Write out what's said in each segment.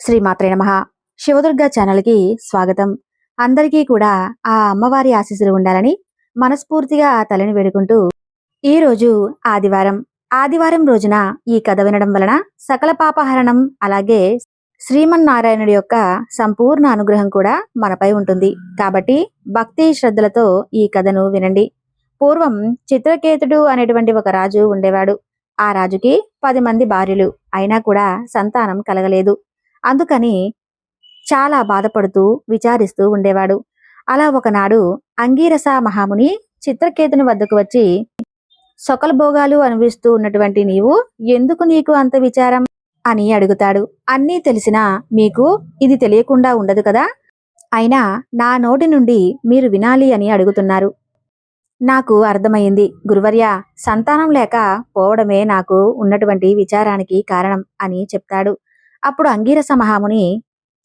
శ్రీమాత్రే నమ. శివదుర్గ ఛానల్కి స్వాగతం. అందరికీ కూడా ఆ అమ్మవారి ఆశీస్సులు ఉండాలని మనస్ఫూర్తిగా ఆ తల్లిని వేడుకుంటూ ఈ రోజు ఆదివారం. ఆదివారం రోజున ఈ కథ వినడం వలన సకల పాపహరణం అలాగే శ్రీమన్నారాయణుడి యొక్క సంపూర్ణ అనుగ్రహం కూడా మనపై ఉంటుంది. కాబట్టి భక్తి శ్రద్ధలతో ఈ కథను వినండి. పూర్వం చిత్రకేతుడు అనేటువంటి ఒక రాజు ఉండేవాడు. ఆ రాజుకి పది మంది భార్యలు. అయినా కూడా సంతానం కలగలేదు. అందుకని చాలా బాధపడుతూ విచారిస్తూ ఉండేవాడు. అలా ఒకనాడు అంగీరస మహాముని చిత్రకేతుని వద్దకు వచ్చి సొకల భోగాలు అనుభవిస్తూ ఉన్నటువంటి నీవు ఎందుకు నీకు అంత విచారం అని అడుగుతాడు. అన్నీ తెలిసినా మీకు ఇది తెలియకుండా ఉండదు కదా? అయినా నా నోటి నుండి మీరు వినాలి అని అడుగుతున్నారు. నాకు అర్థమైంది. గురువర్య సంతానం లేక పోవడమే నాకు ఉన్నటువంటి విచారానికి కారణం అని చెప్తాడు. అప్పుడు అంగీరస మహాముని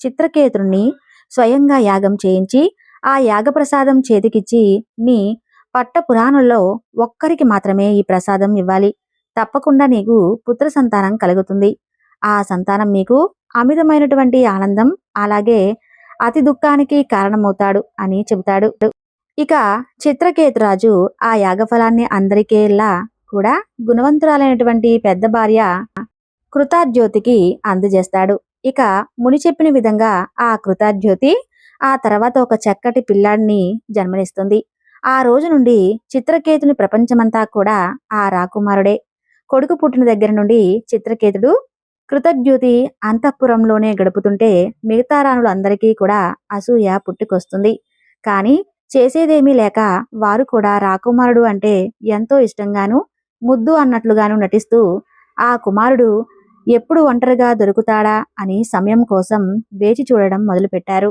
చిత్రకేతుని స్వయంగా యాగం చేయించి ఆ యాగప్రసాదం చేతికిచ్చి నీ పట్ట పురాణంలో ఒక్కరికి మాత్రమే ఈ ప్రసాదం ఇవ్వాలి. తప్పకుండా నీకు పుత్ర సంతానం కలుగుతుంది. ఆ సంతానం మీకు అమితమైనటువంటి ఆనందం అలాగే అతి దుఃఖానికి కారణమవుతాడు అని చెబుతాడు. ఇక చిత్రకేతురాజు ఆ యాగఫలాన్ని అందరికేలా కూడా గుణవంతురాలైనటువంటి పెద్ద భార్య కృతార్జ్యోతికి అందజేస్తాడు. ఇక ముని చెప్పిన విధంగా ఆ కృతార్జ్యోతి ఆ తర్వాత ఒక చక్కటి పిల్లాడిని జన్మనిస్తుంది. ఆ రోజు నుండి చిత్రకేతుని ప్రపంచమంతా కూడా ఆ రాకుమారుడే. కొడుకు పుట్టిన దగ్గర నుండి చిత్రకేతుడు కృతజ్యోతి అంతఃపురంలోనే గడుపుతుంటే మిగతా రాణులందరికీ కూడా అసూయ పుట్టుకొస్తుంది. కానీ చేసేదేమీ లేక వారు కూడా రాకుమారుడు అంటే ఎంతో ఇష్టంగాను ముద్దు అన్నట్లుగాను నటిస్తూ ఆ కుమారుడు ఎప్పుడు ఒంటరిగా దొరుకుతాడా అని సమయం కోసం వేచి చూడడం మొదలుపెట్టారు.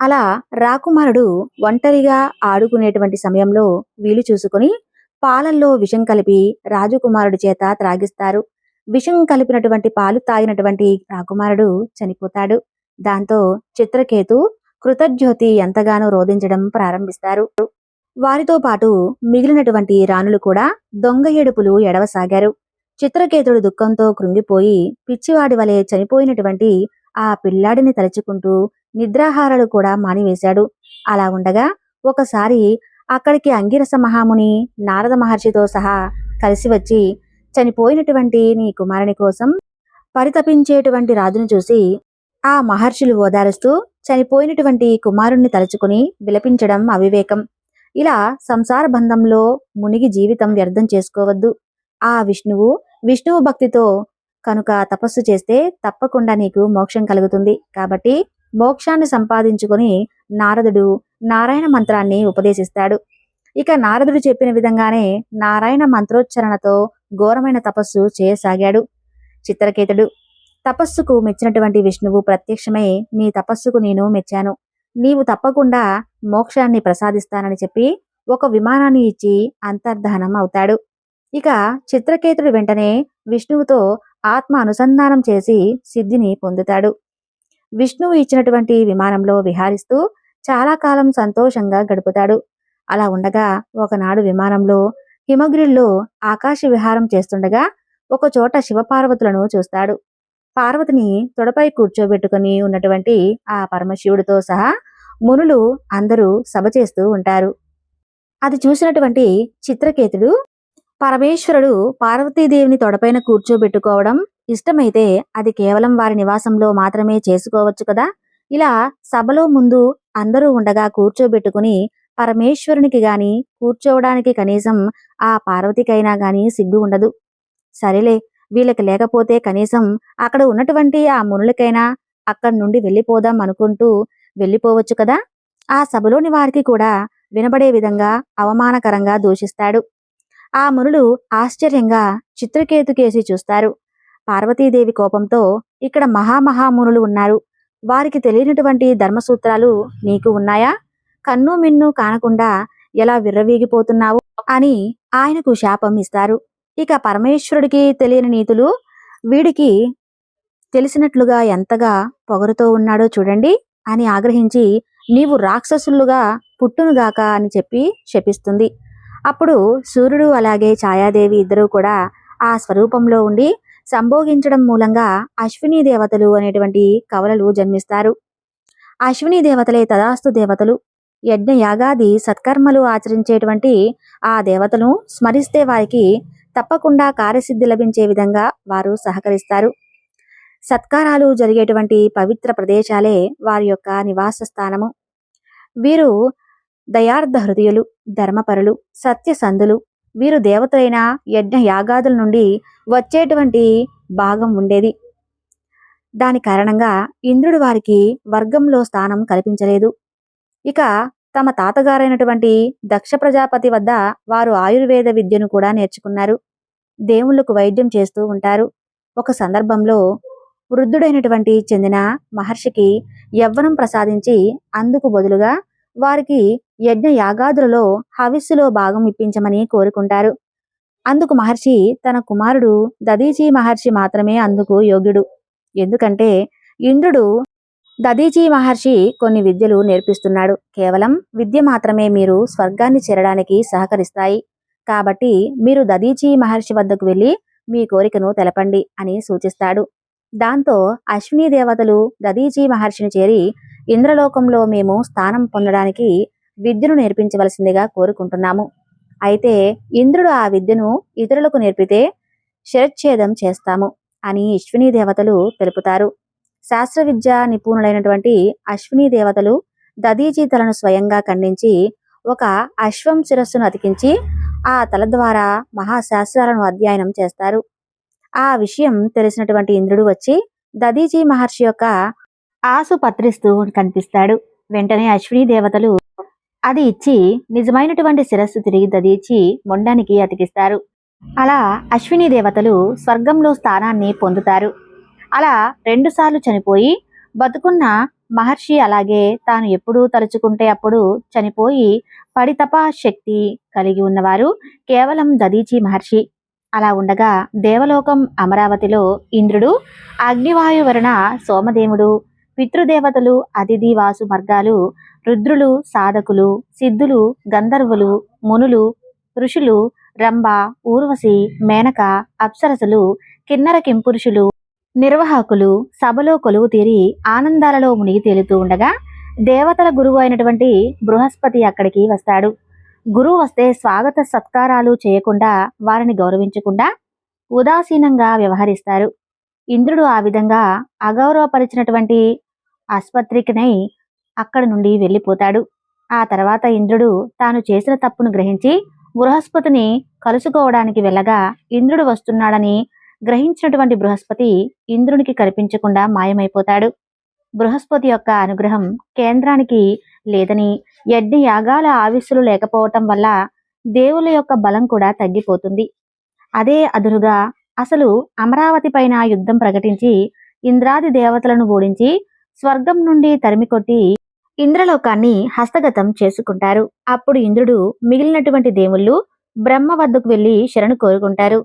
అలా రాకుమారుడు ఒంటరిగా ఆడుకునేటువంటి సమయంలో వీలు చూసుకుని పాలల్లో విషం కలిపి రాజకుమారుడి చేత త్రాగిస్తారు. విషం కలిపినటువంటి పాలు తాగినటువంటి రాకుమారుడు చనిపోతాడు. దాంతో చిత్రకేతు కృతజ్యోతి ఎంతగానో రోధించడం ప్రారంభిస్తారు. వారితో పాటు మిగిలినటువంటి రాణులు కూడా దొంగ ఏడుపులు ఎడవసాగారు. చిత్రకేతుడు దుఃఖంతో కృంగిపోయి పిచ్చివాడి వలె చనిపోయినటువంటి ఆ పిల్లాడిని తలుచుకుంటూ నిద్రాహారాలు కూడా మానివేశాడు. అలా ఉండగా ఒకసారి అక్కడికి అంగిరస మహాముని నారద మహర్షితో సహా కలిసి వచ్చి చనిపోయినటువంటి నీ కుమారుని కోసం పరితపించేటువంటి రాజును చూసి ఆ మహర్షులు ఓదారుస్తూ చనిపోయినటువంటి కుమారుణ్ణి తలుచుకుని విలపించడం అవివేకం. ఇలా సంసార బంధంలో మునిగి జీవితం వ్యర్థం చేసుకోవద్దు. ఆ విష్ణువు విష్ణువు భక్తితో కనుక తపస్సు చేస్తే తప్పకుండా నీకు మోక్షం కలుగుతుంది. కాబట్టి మోక్షాన్ని సంపాదించుకొని నారదుడు నారాయణ మంత్రాన్ని ఉపదేశిస్తాడు. ఇక నారదుడు చెప్పిన విధంగానే నారాయణ మంత్రోచ్చరణతో ఘోరమైన తపస్సు చేయసాగాడు. చిత్రకేతుడు తపస్సుకు మెచ్చినటువంటి విష్ణువు ప్రత్యక్షమై నీ తపస్సుకు నేను మెచ్చాను. నీవు తప్పకుండా మోక్షాన్ని ప్రసాదిస్తానని చెప్పి ఒక విమానాన్ని ఇచ్చి అంతర్ధానం అవుతాడు. ఇక చిత్రకేతుడు వెంటనే విష్ణువుతో ఆత్మ అనుసంధానం చేసి సిద్ధిని పొందుతాడు. విష్ణువు ఇచ్చినటువంటి విమానంలో విహారిస్తూ చాలా కాలం సంతోషంగా గడుపుతాడు. అలా ఉండగా ఒకనాడు విమానంలో హిమగిరిలో ఆకాశ విహారం చేస్తుండగా ఒక చోట శివపార్వతులను చూస్తాడు. పార్వతిని తొడపై కూర్చోబెట్టుకుని ఉన్నటువంటి ఆ పరమశివుడితో సహా మునులు అందరూ సభ చేస్తూ ఉంటారు. అది చూసినటువంటి చిత్రకేతుడు పరమేశ్వరుడు పార్వతీదేవిని తొడపైన కూర్చోబెట్టుకోవడం ఇష్టమైతే అది కేవలం వారి నివాసంలో మాత్రమే చేసుకోవచ్చు కదా? ఇలా సభలో ముందు అందరూ ఉండగా కూర్చోబెట్టుకుని పరమేశ్వరునికి గాని కూర్చోవడానికి కనీసం ఆ పార్వతికైనా గాని సిగ్గు ఉండదు. సరేలే వీళ్ళకి లేకపోతే కనీసం అక్కడ ఉన్నటువంటి ఆ మునులకైనా అక్కడి నుండి వెళ్ళిపోదాం అనుకుంటూ వెళ్ళిపోవచ్చు కదా? ఆ సభలోని వారికి కూడా వినబడే విధంగా అవమానకరంగా దూషిస్తాడు. ఆ మునులు ఆశ్చర్యంగా చిత్రకేతుకేసి చూస్తారు. పార్వతీదేవి కోపంతో ఇక్కడ మహామహామునులు ఉన్నారు. వారికి తెలియనటువంటి ధర్మసూత్రాలు నీకు ఉన్నాయా? కన్ను మిన్ను కానకుండా ఎలా విర్రవీగిపోతున్నావు? అని ఆయనకు శాపం ఇస్తారు. ఇక పరమేశ్వరుడికి తెలియని నీతులు వీడికి తెలిసినట్లుగా ఎంతగా పొగరుతో ఉన్నాడో చూడండి అని ఆగ్రహించి నీవు రాక్షసులుగా పుట్టునుగాక అని చెప్పి శపిస్తుంది. అప్పుడు సూర్యుడు అలాగే ఛాయాదేవి ఇద్దరూ కూడా ఆ స్వరూపంలో ఉండి సంభోగించడం మూలంగా అశ్విని దేవతలు అనేటువంటి కవలలు జన్మిస్తారు. అశ్విని దేవతలే తదాస్తు దేవతలు. యజ్ఞ యాగాది సత్కర్మలు ఆచరించేటువంటి ఆ దేవతను స్మరిస్తే వారికి తప్పకుండా కార్యసిద్ధి లభించే విధంగా వారు సహకరిస్తారు. సత్కారాలు జరిగేటువంటి పవిత్ర ప్రదేశాలే వారి యొక్క నివాస స్థానము వీరు దయార్థ హృదయులు ధర్మపరులు సత్యసంధులు వీరు దేవతలైన యజ్ఞ యాగాదుల నుండి వచ్చేటువంటి భాగం ఉండేది. దాని కారణంగా ఇంద్రుడు వారికి వర్గంలో స్థానం కల్పించలేదు. ఇక తమ తాతగారైనటువంటి దక్ష ప్రజాపతి వద్ద వారు ఆయుర్వేద విద్యను కూడా నేర్చుకున్నారు. దేవుళ్ళకు వైద్యం చేస్తూ ఉంటారు. ఒక సందర్భంలో వృద్ధుడైనటువంటి చెందిన మహర్షికి యవ్వనం ప్రసాదించి అందుకు బదులుగా వారికి యజ్ఞ యాగాదులలో హవిస్సులో భాగం ఇప్పించమని కోరుకుంటారు. అందుకు మహర్షి తన కుమారుడు దదీచి మహర్షి మాత్రమే అందుకు యోగ్యుడు. ఎందుకంటే ఇంద్రుడు దదీచి మహర్షి కొన్ని విద్యలు నేర్పిస్తున్నాడు. కేవలం విద్య మాత్రమే మీరు స్వర్గాన్ని చేరడానికి సహకరిస్తాయి. కాబట్టి మీరు దదీచి మహర్షి వద్దకు వెళ్ళి మీ కోరికను తెలపండి అని సూచిస్తాడు. దాంతో అశ్విని దేవతలు దదీచి మహర్షిని చేరి ఇంద్రలోకంలో మేము స్థానం పొందడానికి విద్యను నేర్పించవలసిందిగా కోరుకుంటున్నాము. అయితే ఇంద్రుడు ఆ విద్యను ఇతరులకు నేర్పితే శిరచ్ఛేదం చేస్తాము అని అశ్విని దేవతలు తెలుపుతారు. శాస్త్ర విద్య నిపుణులైనటువంటి అశ్విని దేవతలు దదీజీ తలను స్వయంగా ఖండించి ఒక అశ్వం శిరస్సును అతికించి ఆ తల ద్వారా మహాశాస్త్రాలను అధ్యయనం చేస్తారు. ఆ విషయం తెలిసినటువంటి ఇంద్రుడు వచ్చి దదీజీ మహర్షి యొక్క ఆసు పత్రిస్తూ కనిపిస్తాడు. వెంటనే అశ్విని దేవతలు అది ఇచ్చి నిజమైనటువంటి శిరస్సు తిరిగి దదీచి మొండానికి అతికిస్తారు. అలా అశ్విని దేవతలు స్వర్గంలో స్థానాన్ని పొందుతారు. అలా రెండుసార్లు చనిపోయి బతుకున్న మహర్షి అలాగే తాను ఎప్పుడు తలుచుకుంటే అప్పుడు చనిపోయి పడితప శక్తి కలిగి ఉన్నవారు కేవలం దదీచి మహర్షి. అలా ఉండగా దేవలోకం అమరావతిలో ఇంద్రుడు అగ్నివాయువరణ సోమదేవుడు పితృదేవతలు అతిథి వాసు మార్గాలు రుద్రులు సాధకులు సిద్ధులు గంధర్వులు మునులు ఋషులు రంభ ఊర్వశి మేనక అప్సరసులు కిన్నర కింపురుషులు నిర్వాహకులు సభలో కొలువు తీరి ఆనందాలలో మునిగి తేలుతూ ఉండగా దేవతల గురువు అయినటువంటి బృహస్పతి అక్కడికి వస్తాడు. గురువు వస్తే స్వాగత సత్కారాలు చేయకుండా వారిని గౌరవించకుండా ఉదాసీనంగా వ్యవహరిస్తారు. ఇంద్రుడు ఆ విధంగా అగౌరవపరిచినటువంటి ఆస్పత్రికినై అక్కడి నుండి వెళ్ళిపోతాడు. ఆ తర్వాత ఇంద్రుడు తాను చేసిన తప్పును గ్రహించి బృహస్పతిని కలుసుకోవడానికి వెళ్ళగా ఇంద్రుడు వస్తున్నాడని గ్రహించినటువంటి బృహస్పతి ఇంద్రునికి కనిపించకుండా మాయమైపోతాడు. బృహస్పతి యొక్క అనుగ్రహం కేంద్రానికి లేదని యజ్ఞ యాగాల ఆవిస్సులు లేకపోవటం వల్ల దేవుల యొక్క బలం కూడా తగ్గిపోతుంది. అదే అదురుగా అసలు అమరావతి పైన యుద్ధం ప్రకటించి ఇంద్రాది దేవతలను ఓడించి స్వర్గం నుండి తరిమికొట్టి ఇంద్రలోకాన్ని హస్తగతం చేసుకుంటారు. అప్పుడు ఇంద్రుడు మిగిలినటువంటి దేవుళ్ళు బ్రహ్మ వద్దకు వెళ్ళి శరణు కోరుకుంటారు.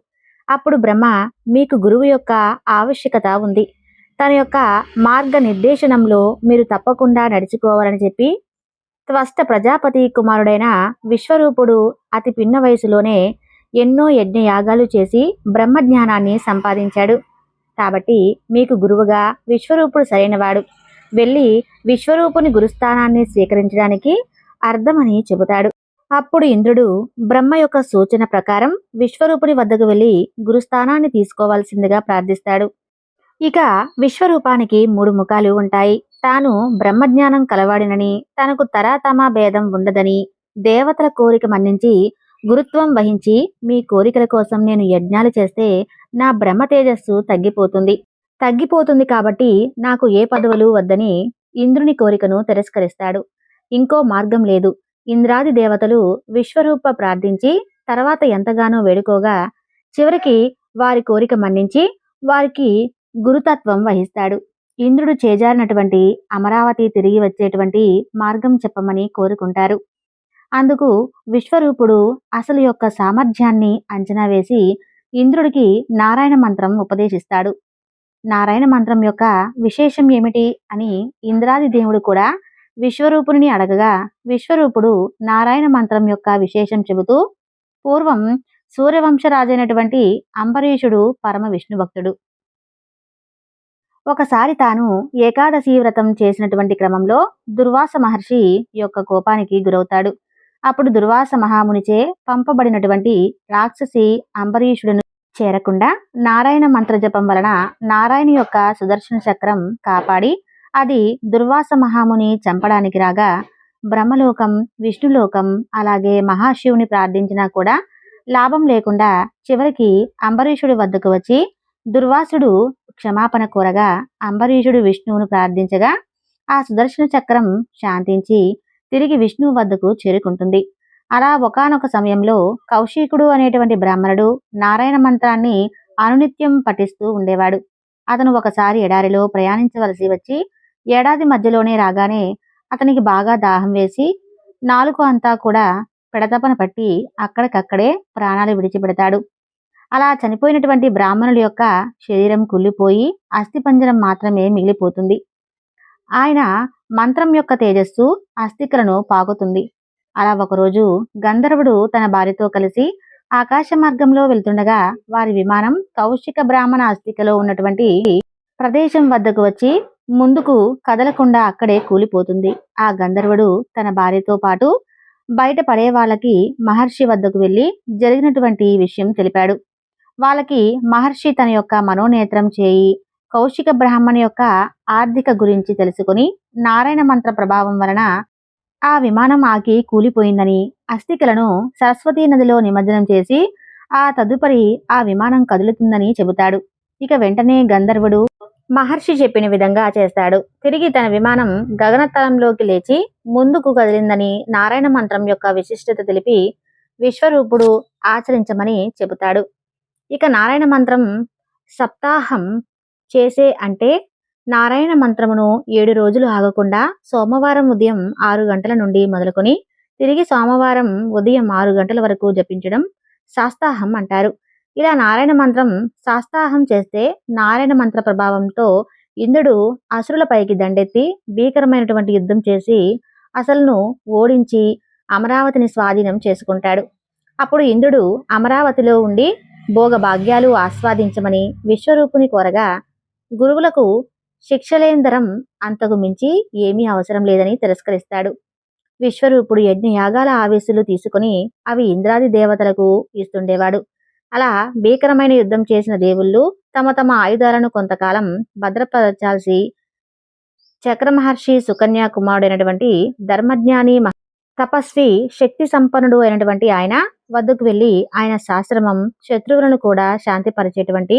అప్పుడు బ్రహ్మ మీకు గురువు యొక్క ఆవశ్యకత ఉంది. తన యొక్క మార్గ నిర్దేశనంలో మీరు తప్పకుండా నడుచుకోవాలని చెప్పి త్వష్ట ప్రజాపతి కుమారుడైన విశ్వరూపుడు అతి పిన్న వయసులోనే ఎన్నో యజ్ఞయాగాలు చేసి చేసి బ్రహ్మజ్ఞానాన్ని సంపాదించాడు. కాబట్టి మీకు గురువుగా విశ్వరూపుడు సరైనవాడు. వెళ్ళి విశ్వరూపుని గురుస్థానాన్ని స్వీకరించడానికి అర్థమని చెబుతాడు. అప్పుడు ఇంద్రుడు బ్రహ్మ యొక్క సూచన ప్రకారం విశ్వరూపుని వద్దకు వెళ్ళి గురుస్థానాన్ని తీసుకోవాల్సిందిగా ప్రార్థిస్తాడు. ఇక విశ్వరూపానికి మూడు ముఖాలు ఉంటాయి. తాను బ్రహ్మజ్ఞానం కలవాడినని తనకు తరాతమా భేదం ఉండదని దేవతల కోరిక మన్నించి గురుత్వం వహించి మీ కోరికల కోసం నేను యజ్ఞాలు చేస్తే నా బ్రహ్మ తేజస్సు తగ్గిపోతుంది. తగ్గిపోతుంది కాబట్టి నాకు ఏ పదవులు వద్దని ఇంద్రుని కోరికను తిరస్కరిస్తాడు. ఇంకో మార్గం లేదు. ఇంద్రాది దేవతలు విశ్వరూప ప్రార్థించి తర్వాత ఎంతగానో వేడుకోగా చివరికి వారి కోరిక మన్నించి వారికి గురుతత్వం వహిస్తాడు. ఇంద్రుడు చేజారినటువంటి అమరావతి తిరిగి వచ్చేటువంటి మార్గం చెప్పమని కోరుకుంటారు. అందుకు విశ్వరూపుడు అసలు యొక్క సామర్థ్యాన్ని అంచనా వేసి ఇంద్రుడికి నారాయణ మంత్రం ఉపదేశిస్తాడు. నారాయణ మంత్రం యొక్క విశేషం ఏమిటి అని ఇంద్రాది దేవుడు కూడా విశ్వరూపుని అడగగా విశ్వరూపుడు నారాయణ మంత్రం యొక్క విశేషం చెబుతూ పూర్వం సూర్యవంశరాజైనటువంటి అంబరీషుడు పరమ విష్ణు భక్తుడు. ఒకసారి తాను ఏకాదశి వ్రతం చేసినటువంటి క్రమంలో దుర్వాస మహర్షి యొక్క కోపానికి గురవుతాడు. అప్పుడు దుర్వాస మహామునిచే పంపబడినటువంటి రాక్షసి అంబరీషుడును చేరకుండా నారాయణ మంత్రజపం వలన నారాయణ యొక్క సుదర్శన చక్రం కాపాడి అది దుర్వాస మహాముని చంపడానికి రాగా బ్రహ్మలోకం విష్ణులోకం అలాగే మహాశివుని ప్రార్థించినా కూడా లాభం లేకుండా చివరికి అంబరీషుడి వద్దకు వచ్చి దుర్వాసుడు క్షమాపణ కోరగా అంబరీషుడు విష్ణువును ప్రార్థించగా ఆ సుదర్శన చక్రం శాంతించి తిరిగి విష్ణువు వద్దకు చేరుకుంటుంది. అలా ఒకనొక సమయంలో కౌశికుడు అనేటువంటి బ్రాహ్మణుడు నారాయణ మంత్రాన్ని అనునిత్యం పఠిస్తూ ఉండేవాడు. అతను ఒకసారి ఎడారిలో ప్రయాణించవలసి వచ్చి ఏడాది మధ్యలోనే రాగానే అతనికి బాగా దాహం వేసి నాలుగు అంతా కూడా పెడతపన పట్టి అక్కడికక్కడే ప్రాణాలు విడిచిపెడతాడు. అలా చనిపోయినటువంటి బ్రాహ్మణుల యొక్క శరీరం కుళ్ళిపోయి అస్థిపంజరం మాత్రమే మిగిలిపోతుంది. ఆయన మంత్రం యొక్క తేజస్సు అస్థికలను పాకుతుంది. అలా ఒకరోజు గంధర్వుడు తన భార్యతో కలిసి ఆకాశ మార్గంలో వెళ్తుండగా వారి విమానం కౌశిక బ్రాహ్మణ అస్థికలో ఉన్నటువంటి ప్రదేశం వద్దకు వచ్చి ముందుకు కదలకుండా అక్కడే కూలిపోతుంది. ఆ గంధర్వుడు తన భార్యతో పాటు బయట పడే వాళ్ళకి మహర్షి వద్దకు వెళ్ళి జరిగినటువంటి విషయం తెలిపాడు. వాళ్ళకి మహర్షి తన యొక్క మనోనేత్రం చేయి కౌశిక బ్రాహ్మణ యొక్క ఆర్థిక గురించి తెలుసుకుని నారాయణ మంత్ర ప్రభావం వలన ఆ విమానం ఆకి కూలిపోయిందని అస్థికలను సరస్వతీ నదిలో నిమజ్జనం చేసి ఆ తదుపరి ఆ విమానం కదులుతుందని చెబుతాడు. ఇక వెంటనే గంధర్వుడు మహర్షి చెప్పిన విధంగా చేస్తాడు. తిరిగి తన విమానం గగనతలంలోకి లేచి ముందుకు కదిలిందని నారాయణ మంత్రం యొక్క విశిష్టత తెలిపి విశ్వరూపుడు ఆచరించమని చెబుతాడు. ఇక నారాయణ మంత్రం సప్తాహం చేసే అంటే నారాయణ మంత్రమును ఏడు రోజులు ఆగకుండా సోమవారం ఉదయం ఆరు గంటల నుండి మొదలుకొని తిరిగి సోమవారం ఉదయం ఆరు గంటల వరకు జపించడం శాస్తాహం అంటారు. ఇలా నారాయణ మంత్రం శాస్తాహం చేస్తే నారాయణ మంత్ర ప్రభావంతో ఇంద్రుడు అసురులపైకి దండెత్తి భీకరమైనటువంటి యుద్ధం చేసి అసలును ఓడించి అమరావతిని స్వాధీనం చేసుకుంటాడు. అప్పుడు ఇంద్రుడు అమరావతిలో ఉండి భోగభాగ్యాలు ఆస్వాదించమని విశ్వరూపుని కోరగా గురువులకు శిక్షలేందరం అంతకు మించి ఏమీ అవసరం లేదని తిరస్కరిస్తాడు. విశ్వరూపుడు యజ్ఞయాగాల ఆవేశులు తీసుకుని అవి ఇంద్రాది దేవతలకు ఇస్తుండేవాడు. అలా భీకరమైన యుద్ధం చేసిన దేవుళ్ళు తమ తమ ఆయుధాలను కొంతకాలం భద్రపరచాల్సి చక్రమహర్షి సుకన్యా కుమారుడైనటువంటి ధర్మజ్ఞాని తపస్వి శక్తి సంపన్నుడు అయినటువంటి ఆయన వద్దకు వెళ్ళి ఆయన శాస్త్రమం శత్రువులను కూడా శాంతిపరిచేటువంటి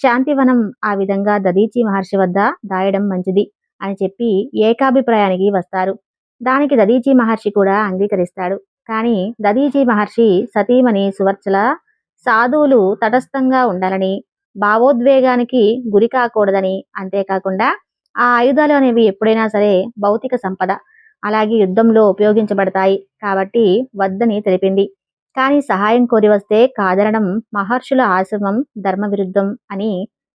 శాంతివనం ఆ విధంగా దదీచి మహర్షి వద్ద దాయడం మంచిది అని చెప్పి ఏకాభిప్రాయానికి వస్తారు. దానికి దదీచి మహర్షి కూడా అంగీకరిస్తాడు. కానీ దదీచి మహర్షి సతీమణి సువర్చల సాధువులు తటస్థంగా ఉండాలని భావోద్వేగానికి గురి కాకూడదని అంతేకాకుండా ఆ ఆయుధాలు అనేవి ఎప్పుడైనా సరే భౌతిక సంపద అలాగే యుద్ధంలో ఉపయోగించబడతాయి కాబట్టి వద్దని తెలిపింది. కానీ సహాయం కోరి వస్తే కాదనడం మహర్షుల ఆశ్రమం ధర్మ విరుద్ధం అని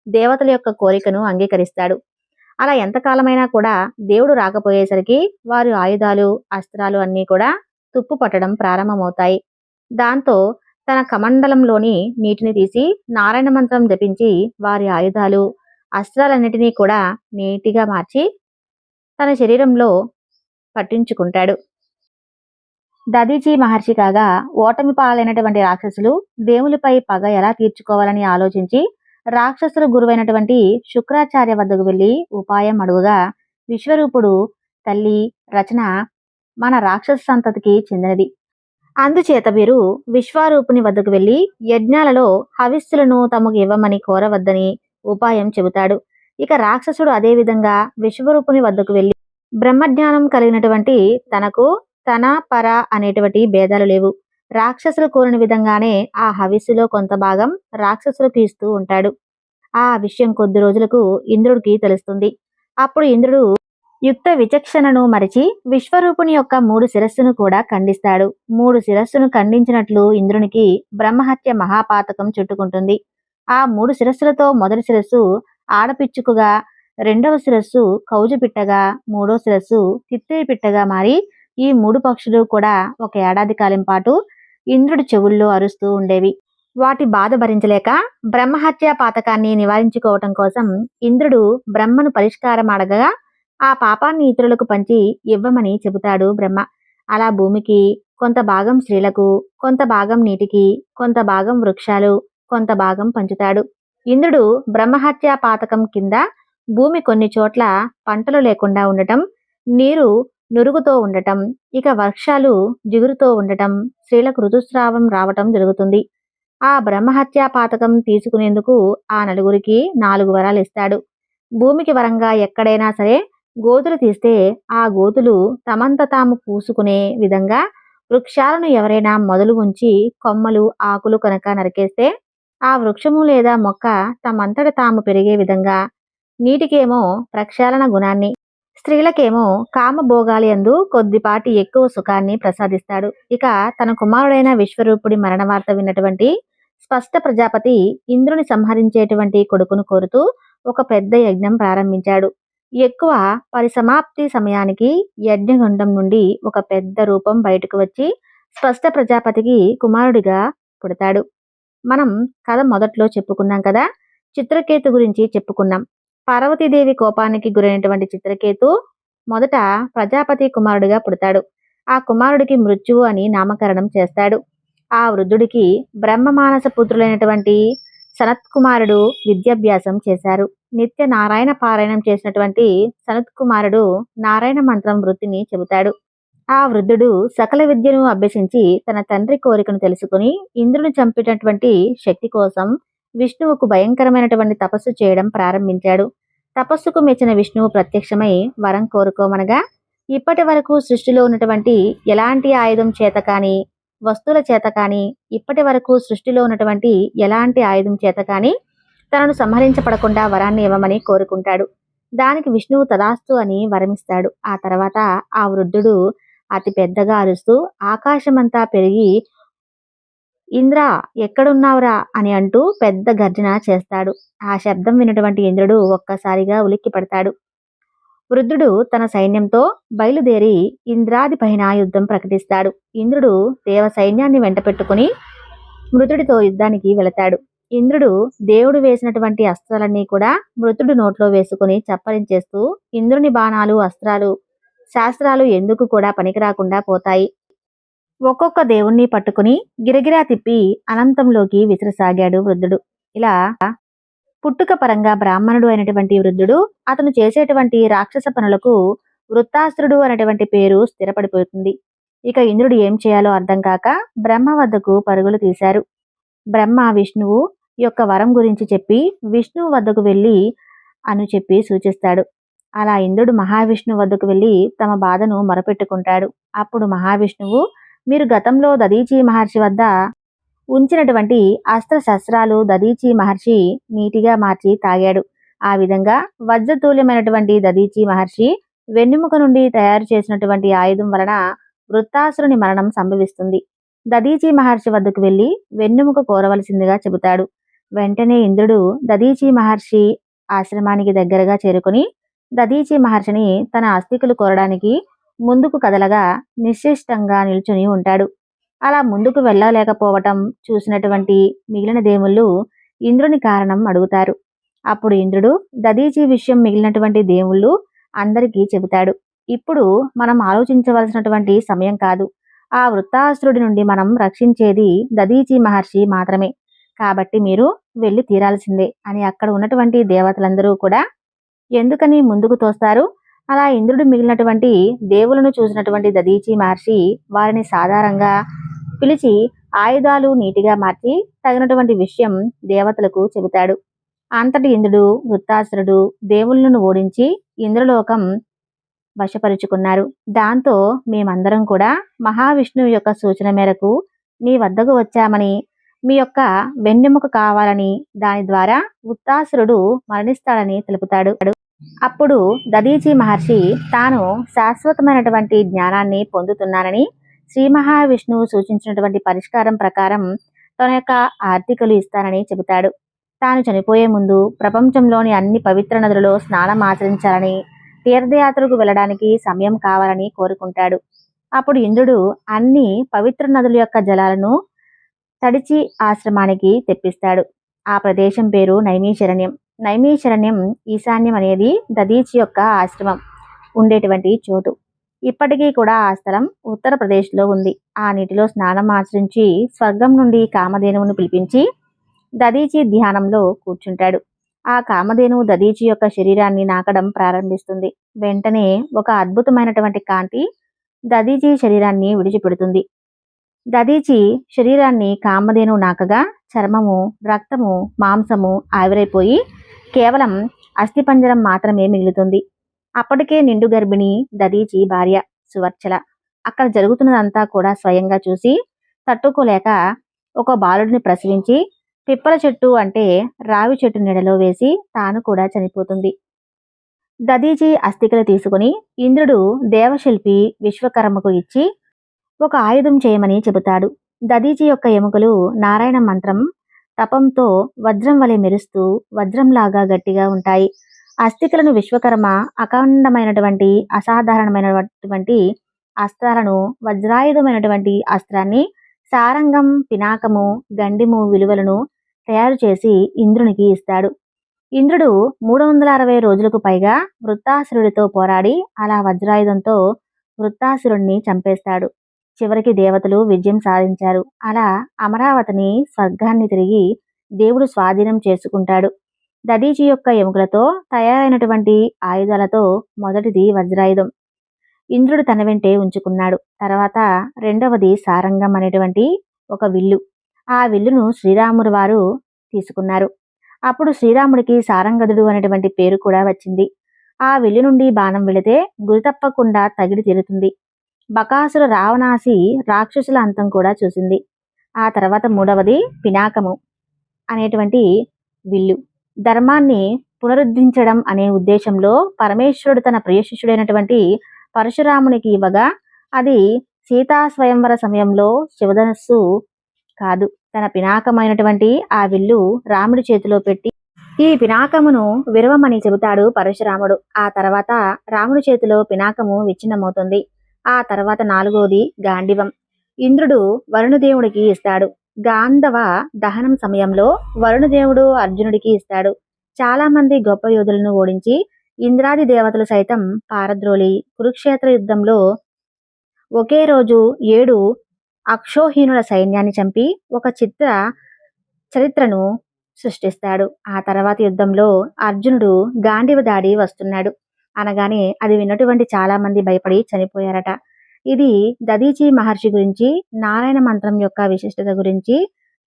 దేవతల యొక్క కోరికను అంగీకరిస్తాడు. అలా ఎంతకాలమైనా కూడా దేవుడు రాకపోయేసరికి వారి ఆయుధాలు అస్త్రాలు అన్నీ కూడా తుప్పు పట్టడం ప్రారంభమవుతాయి. దాంతో తన కమండలంలోని నీటిని తీసి నారాయణ మంత్రం జపించి వారి ఆయుధాలు అస్త్రాలన్నిటినీ కూడా నీటిగా మార్చి తన శరీరంలో పట్టించుకుంటాడు. దదీచి మహర్షి కాగా ఓటమి పాలైనటువంటి రాక్షసులు దేవులపై పగ ఎలా తీర్చుకోవాలని ఆలోచించి రాక్షసుల గురువైనటువంటి శుక్రాచార్య వద్దకు వెళ్ళి ఉపాయం అడుగుగా విశ్వరూపుడు తల్లి రచన మన రాక్షస సంతతికి చెందినది. అందుచేత వీరు విశ్వారూపుని వద్దకు వెళ్ళి యజ్ఞాలలో హవిస్సులను తమకు ఇవ్వమని కోరవద్దని ఉపాయం చెబుతాడు. ఇక రాక్షసుడు అదే విధంగా విశ్వరూపుని వద్దకు వెళ్ళి బ్రహ్మజ్ఞానం కలిగినటువంటి తనకు తన పర అనేటువంటి భేదాలు లేవు. రాక్షసులు కోరిన విధంగానే ఆ హవిస్సులో కొంత భాగం రాక్షసులకు ఇస్తూ ఉంటాడు. ఆ విషయం కొద్ది రోజులకు ఇంద్రుడికి తెలుస్తుంది. అప్పుడు ఇంద్రుడు యుక్త విచక్షణను మరిచి విశ్వరూపుని యొక్క మూడు శిరస్సును కూడా ఖండిస్తాడు. మూడు శిరస్సును ఖండించినట్లు ఇంద్రునికి బ్రహ్మహత్య మహాపాతకం చుట్టుకుంటుంది. ఆ మూడు శిరస్సులతో మొదటి శిరస్సు ఆడపిచ్చుకుగా రెండవ శిరస్సు కౌజు పిట్టగా మూడో శిరస్సు తిత్తిరి పిట్టగా మారి ఈ మూడు పక్షులు కూడా ఒక ఏడాది కాలం పాటు ఇంద్రుడి చెవుల్లో అరుస్తూ ఉండేవి. వాటి బాధ భరించలేక బ్రహ్మహత్య పాతకాన్ని నివారించుకోవటం కోసం ఇంద్రుడు బ్రహ్మను పరిష్కారం అడగగా ఆ పాపాన్ని ఇతరులకు పంచి ఇవ్వమని చెబుతాడు బ్రహ్మ. అలా భూమికి కొంత భాగం స్త్రీలకు కొంత భాగం నీటికి కొంత భాగం వృక్షాలు కొంత భాగం పంచుతాడు. ఇంద్రుడు బ్రహ్మహత్య పాతకం కింద భూమి కొన్ని చోట్ల పంటలు లేకుండా ఉండటం నీరు నురుగుతో ఉండటం ఇక వర్షాలు జిగురుతో ఉండటం స్త్రీలకు ఋతుస్రావం రావటం జరుగుతుంది. ఆ బ్రహ్మహత్యా పాతకం తీసుకునేందుకు ఆ నలుగురికి నాలుగు వరాలు ఇస్తాడు. భూమికి వరంగా ఎక్కడైనా సరే గోతులు తీస్తే ఆ గోతులు తమంత తాము పూసుకునే విధంగా వృక్షాలను ఎవరైనా మొదలు ఉంచి కొమ్మలు ఆకులు కనుక నరికేస్తే ఆ వృక్షము లేదా మొక్క తమంతట తాము పెరిగే విధంగా నీటికేమో ప్రక్షాళన గుణాన్ని స్త్రీలకేమో కామభోగాలి అందు కొద్దిపాటి ఎక్కువ సుఖాన్ని ప్రసాదిస్తాడు. ఇక తన కుమారుడైన విశ్వరూపుడి మరణ వార్త విన్నటువంటి స్పష్ట ప్రజాపతి ఇంద్రుని సంహరించేటువంటి కొడుకును కోరుతూ ఒక పెద్ద యజ్ఞం ప్రారంభించాడు. ఎక్కువ పరిసమాప్తి సమయానికి యజ్ఞగుండం నుండి ఒక పెద్ద రూపం బయటకు వచ్చి స్పష్ట ప్రజాపతికి కుమారుడిగా పుడతాడు. మనం కథ మొదట్లో చెప్పుకున్నాం కదా చిత్రకేతు గురించి చెప్పుకున్నాం. పార్వతీదేవి కోపానికి గురైనటువంటి చిత్రకేతు మొదట ప్రజాపతి కుమారుడిగా పుడతాడు. ఆ కుమారుడికి మృత్యువు అని నామకరణం చేస్తాడు. ఆ వృద్ధుడికి బ్రహ్మమానస పుత్రులైనటువంటి సనత్కుమారుడు విద్యాభ్యాసం చేశారు. నిత్య నారాయణ పారాయణం చేసినటువంటి సనత్ కుమారుడు నారాయణ మంత్రం వృత్తిని చెబుతాడు. ఆ వృద్ధుడు సకల విద్యను అభ్యసించి తన తండ్రి కోరికను తెలుసుకుని ఇంద్రుని చంపినటువంటి శక్తి కోసం విష్ణువుకు భయంకరమైనటువంటి తపస్సు చేయడం ప్రారంభించాడు. తపస్సుకు మెచ్చిన విష్ణువు ప్రత్యక్షమై వరం కోరుకోమనగా ఇప్పటి వరకు సృష్టిలో ఉన్నటువంటి ఎలాంటి ఆయుధం చేత కానీ వస్తువుల చేత కానీ ఇప్పటి వరకు సృష్టిలో ఉన్నటువంటి ఎలాంటి ఆయుధం చేత కానీ తనను సంహరించబడకుండా వరాన్ని ఇవ్వమని కోరుకుంటాడు. దానికి విష్ణువు తదాస్తు అని వరమిస్తాడు. ఆ తర్వాత ఆ వృద్ధుడు అతి పెద్దగా అరుస్తూ ఆకాశమంతా పెరిగి ఇంద్ర ఎక్కడున్నావురా? అని అంటూ పెద్ద గర్జన చేస్తాడు. ఆ శబ్దం వినటువంటి ఇంద్రుడు ఒక్కసారిగా ఉలిక్కి పడతాడు. వృద్ధుడు తన సైన్యంతో బయలుదేరి ఇంద్రాది పైన యుద్ధం ప్రకటిస్తాడు. ఇంద్రుడు దేవ సైన్యాన్ని వెంట పెట్టుకుని మృతుడితో యుద్ధానికి వెళతాడు. ఇంద్రుడు దేవుడు వేసినటువంటి అస్త్రాలన్నీ కూడా మృతుడు నోట్లో వేసుకుని చప్పరించేస్తూ ఇంద్రుని బాణాలు అస్త్రాలు శాస్త్రాలు ఎందుకు కూడా పనికిరాకుండా పోతాయి? ఒక్కొక్క దేవుణ్ణి పట్టుకుని గిరగిరా తిప్పి అనంతంలోకి విసిరసాగాడు వృద్ధుడు. ఇలా పుట్టుక పరంగా బ్రాహ్మణుడు అయినటువంటి వృద్ధుడు అతను చేసేటువంటి రాక్షస పనులకు వృత్తాసురుడు అనేటువంటి పేరు స్థిరపడిపోతుంది. ఇక ఇంద్రుడు ఏం చేయాలో అర్థం కాక బ్రహ్మ వద్దకు పరుగులు తీశారు. బ్రహ్మ విష్ణువు యొక్క వరం గురించి చెప్పి విష్ణువు వద్దకు వెళ్ళి అను చెప్పి సూచిస్తాడు. అలా ఇంద్రుడు మహావిష్ణువు వద్దకు వెళ్ళి తమ బాధను మొరపెట్టుకుంటాడు. అప్పుడు మహావిష్ణువు మీరు గతంలో దదీచి మహర్షి వద్ద ఉంచినటువంటి అస్త్ర శస్త్రాలు దదీచి మహర్షి నీటిగా మార్చి తాగాడు. ఆ విధంగా వజ్రతూల్యమైనటువంటి దదీచి మహర్షి వెన్నెముక నుండి తయారు చేసినటువంటి ఆయుధం వలన వృత్తాసురుని మరణం సంభవిస్తుంది. దదీచి మహర్షి వద్దకు వెళ్ళి వెన్నెముక కోరవలసిందిగా చెబుతాడు. వెంటనే ఇంద్రుడు దదీచి మహర్షి ఆశ్రమానికి దగ్గరగా చేరుకుని దదీచి మహర్షిని తన ఆస్తికులు కోరడానికి ముందుకు కదలగా నిశ్చిష్టంగా నిల్చుని ఉంటాడు. అలా ముందుకు వెళ్ళలేకపోవటం చూసినటువంటి మిగిలిన దేవుళ్ళు ఇంద్రుని కారణం అడుగుతారు. అప్పుడు ఇంద్రుడు దదీచి విషయం మిగిలినటువంటి దేవుళ్ళు అందరికీ చెబుతాడు. ఇప్పుడు మనం ఆలోచించవలసినటువంటి సమయం కాదు. ఆ వృత్తాసురుడి నుండి మనం రక్షించేది దదీచి మహర్షి మాత్రమే. కాబట్టి మీరు వెళ్ళి తీరాల్సిందే అని అక్కడ ఉన్నటువంటి దేవతలందరూ కూడా ఎందుకని ముందుకు తోస్తారు? అలా ఇంద్రుడు మిగిలినటువంటి దేవులను చూసినటువంటి దదీచి మహర్షి వారిని సాధారణంగా పిలిచి ఆయుధాలు నీటిగా మార్చి తగినటువంటి విషయం దేవతలకు చెబుతాడు. అంతటి ఇంద్రుడు వృత్తాసురుడు దేవుళ్ళను ఓడించి ఇంద్రలోకం వశపరుచుకున్నారు. దాంతో మేమందరం కూడా మహావిష్ణువు యొక్క సూచన మేరకు మీ వద్దకు వచ్చామని మీ యొక్క వెన్నెముక కావాలని దాని ద్వారా ఉత్తాసురుడు మరణిస్తాడని తెలుపుతాడు. అప్పుడు దదీచి మహర్షి తాను శాశ్వతమైనటువంటి జ్ఞానాన్ని పొందుతున్నానని శ్రీ మహావిష్ణువు సూచించినటువంటి పరిష్కారం ప్రకారం తన యొక్క ఆర్థికలు ఇస్తానని చెబుతాడు. తాను చనిపోయే ముందు ప్రపంచంలోని అన్ని పవిత్ర నదులలో స్నానం ఆచరించాలని తీర్థయాత్రకు వెళ్ళడానికి సమయం కావాలని కోరుకుంటాడు. అప్పుడు ఇంద్రుడు అన్ని పవిత్ర నదుల యొక్క జలాలను తడిచి ఆశ్రమానికి తెప్పిస్తాడు. ఆ ప్రదేశం పేరు నైమీశరణ్యం నైమీశరణ్యం ఈశాన్యం అనేది దదీచి యొక్క ఆశ్రమం ఉండేటువంటి చోటు. ఇప్పటికీ కూడా ఆ స్థలం ఉత్తరప్రదేశ్లో ఉంది. ఆ నీటిలో స్నానం ఆచరించి స్వర్గం నుండి కామధేనువును పిలిపించి దదీచి ధ్యానంలో కూర్చుంటాడు. ఆ కామధేనువు దదీచి యొక్క శరీరాన్ని నాకడం ప్రారంభిస్తుంది. వెంటనే ఒక అద్భుతమైనటువంటి కాంతి దదీచి శరీరాన్ని విడిచిపెడుతుంది. దదీచి శరీరాన్ని కామధేను నాకగా చర్మము రక్తము మాంసము ఆవిరైపోయి కేవలం అస్థిపంజరం మాత్రమే మిగులుతుంది. అప్పటికే నిండు గర్భిణి దదీచి భార్య సువర్చల. అక్కడ జరుగుతున్నదంతా కూడా స్వయంగా చూసి తట్టుకోలేక ఒక బాలుడిని ప్రసవించి పిప్పల చెట్టు అంటే రావి చెట్టు నీడలో వేసి తాను కూడా చనిపోతుంది. దదీచి అస్థికలు తీసుకుని ఇంద్రుడు దేవశిల్పి విశ్వకర్మకు ఇచ్చి ఒక ఆయుధం చేయమని చెబుతాడు. దదీచి యొక్క ఎముకలు నారాయణ మంత్రం తపంతో వజ్రం వలె మెరుస్తూ వజ్రంలాగా గట్టిగా ఉంటాయి. అస్థికలను విశ్వకర్మ అఖండమైనటువంటి అసాధారణమైనటువంటి అస్త్రాలను వజ్రాయుధమైనటువంటి అస్త్రాన్ని సారంగం పినాకము గండిము విలువలను తయారు చేసి ఇంద్రునికి ఇస్తాడు. ఇంద్రుడు మూడు వందల అరవై రోజులకు పైగా వృత్తాసురుడితో పోరాడి అలా వజ్రాయుధంతో వృత్తాసురుణ్ణి చంపేస్తాడు. చివరికి దేవతలు విజయం సాధించారు. అలా అమరావతిని స్వర్గాన్ని తిరిగి దేవుడు స్వాధీనం చేసుకుంటాడు. దదీచి యొక్క ఎముకలతో తయారైనటువంటి ఆయుధాలతో మొదటిది వజ్రాయుధం. ఇంద్రుడు తన వెంటే ఉంచుకున్నాడు. తర్వాత రెండవది సారంగం అనేటువంటి ఒక విల్లు. ఆ విల్లును శ్రీరాముడు వారు తీసుకున్నారు. అప్పుడు శ్రీరాముడికి సారంగదుడు అనేటువంటి పేరు కూడా వచ్చింది. ఆ విల్లు నుండి బాణం వెళితే గురి తప్పకుండా తగిడి తీరుతుంది. బకాసుర రావణాసి రాక్షసుల అంతం కూడా చూసింది. ఆ తర్వాత మూడవది పినాకము అనేటువంటి విల్లు. ధర్మాన్ని పునరుద్ధరించడం అనే ఉద్దేశంలో పరమేశ్వరుడు తన ప్రియశిష్యుడైనటువంటి పరశురామునికి ఇవ్వగా అది సీతా స్వయంవర సమయంలో శివధనస్సు కాదు. తన పినాకమైనటువంటి ఆ విల్లు రాముడి చేతిలో పెట్టి ఈ పినాకమును విరవమని చెబుతాడు పరశురాముడు. ఆ తర్వాత రాముడి చేతిలో పినాకము విచ్ఛిన్నమవుతుంది. ఆ తర్వాత నాలుగోది గాండివం. ఇంద్రుడు వరుణదేవుడికి ఇస్తాడు. గాంధవ దహనం సమయంలో వరుణదేవుడు అర్జునుడికి ఇస్తాడు. చాలా మంది గొప్ప యోధులను ఓడించి ఇంద్రాది దేవతలు సైతం పారద్రోలి కురుక్షేత్ర యుద్ధంలో ఒకే రోజు ఏడు అక్షోహీనుల సైన్యాన్ని చంపి ఒక చిత్ర చరిత్రను సృష్టిస్తాడు. ఆ తర్వాత యుద్ధంలో అర్జునుడు గాంధీవ దాడి వస్తున్నాడు. అనగానే అది విన్నటువంటి చాలా మంది భయపడి చనిపోయారట. ఇది దదీచి మహర్షి గురించి నారాయణ మంత్రం యొక్క విశిష్టత గురించి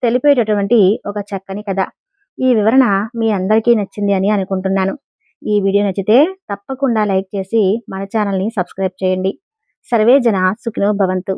తెలిపేటటువంటి ఒక చక్కని కథ. ఈ వివరణ మీ అందరికీ నచ్చింది అని అనుకుంటున్నాను. ఈ వీడియో నచ్చితే తప్పకుండా లైక్ చేసి మన ఛానల్ని సబ్స్క్రైబ్ చేయండి. సర్వే జన సుఖినో భవంతు.